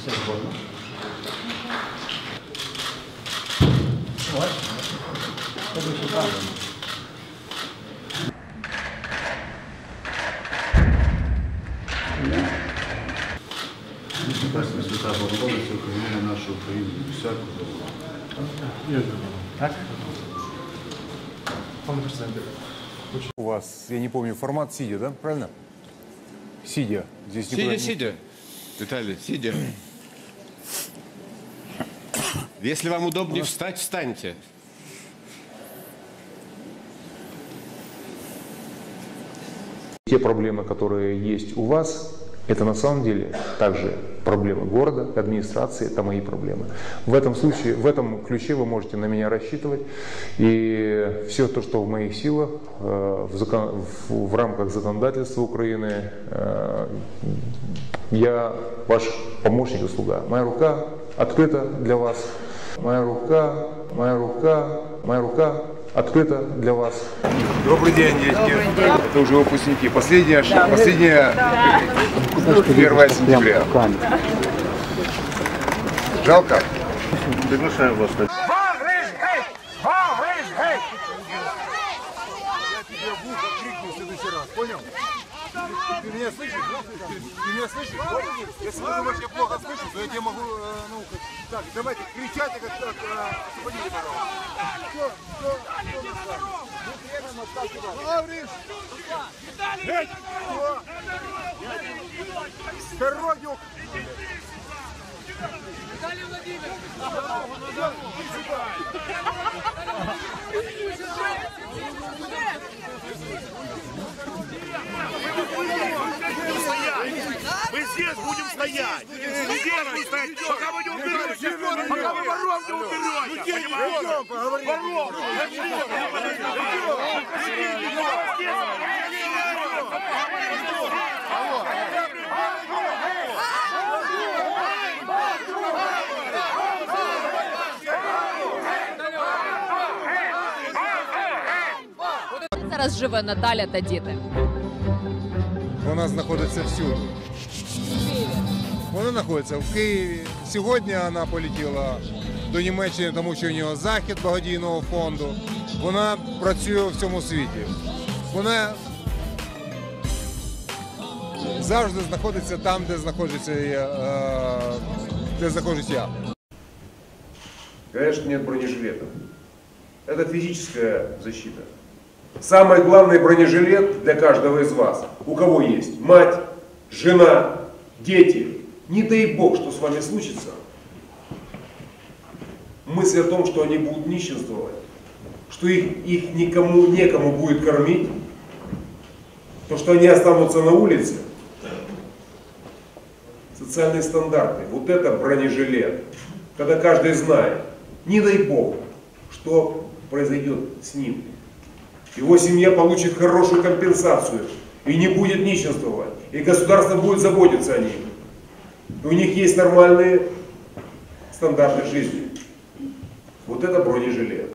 Все згодно. Ось. Це дуже правильно. Прекрасна свята Богородиця, Україна, нашу Україну, всяку. Так? У вас, я не помню, формат сидя, да? Правильно? Сидя. Здесь Сидя, никуда не- сидя. Виталий, сидя. Если вам удобнее встать, встаньте. Те проблемы, которые есть у вас, это на самом деле также проблемы города, администрации, это мои проблемы. В этом случае, в этом ключе вы можете на меня рассчитывать. И все то, что в моих силах, э, в, закон- в- в рамках законодательства Украины, э, я ваш помощник и слуга. Моя рука открыта для вас. Моя рука, моя рука, моя рука открыта для вас. Добрый день, дети. Это уже выпускники. Последняя, ш- последняя 1 сентября. Жалко? Приглашаем вас. Ты меня слышишь? Ты меня слышишь? Если ты думаешь, я плохо слышу, то я тебе могу, э, ну, как- так, давайте, кричайте, как, как, э, освободите, пожалуйста. Кто, кто, кто нас так? Ну, примерно так и так. Говоришь? Эй, кто? С дороги ух- Мы здесь будем стоять. Здесь будем стоять, пока вы не уберетесь. Пока вы воров не уберете. Понимаете? Воров. Зараз живе Наталя та діти. Вона знаходиться всюди. Вона знаходиться в Києві. Сьогодні вона полетіла до Німеччини, тому що у нього захід благодійного фонду. Вона працює в цьому світі. Вона завжди знаходиться там, де знаходиться я, е, де знаходжусь я. Говорят, что нет бронежилетов. Это физическая защита. Самый главный бронежилет для каждого из вас, у кого есть мать, жена, дети. не дай бог, что с вами случится. Мысль о том, что они будут нищенствовать, что их, их никому, некому будет кормить, то, что они останутся на улице, социальные стандарты, вот это бронежилет. Когда каждый знает, не дай бог, что произойдет с ним. Его семья получит хорошую компенсацию и не будет нищенствовать. И государство будет заботиться о них. У них есть нормальные стандарты жизни. Вот это бронежилет.